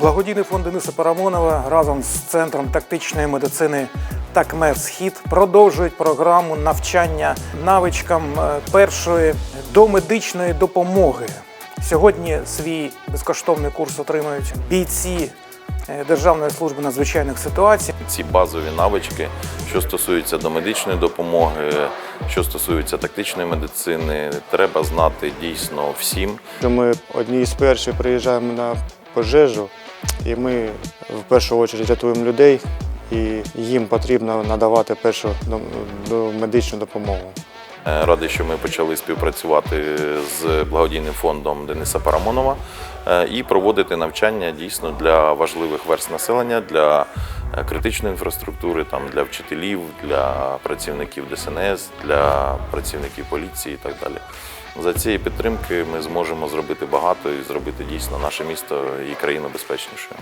Благодійний фонд Дениса Парамонова разом з Центром тактичної медицини «Такмед Схід продовжують програму навчання навичкам е, першої домедичної допомоги. Сьогодні свій безкоштовний курс отримають бійці е, Державної служби надзвичайних ситуацій. ці базові навички, що стосуються домедичної допомоги, що стосуються тактичної медицини, треба знати дійсно всім. Ми одні з перших приїжджаємо на пожежу, і ми в першу чергу рятуємо людей, і їм потрібно надавати першу медичну допомогу. Е, Радий, що ми почали співпрацювати з благодійним фондом Дениса Парамонова е, і проводити навчання дійсно для важливих верст населення, для критичної інфраструктури, там для вчителів, для працівників ДСНС, для працівників поліції і так далі. За цієї підтримки ми зможемо зробити багато і зробити дійсно наше місто і країну безпечнішою.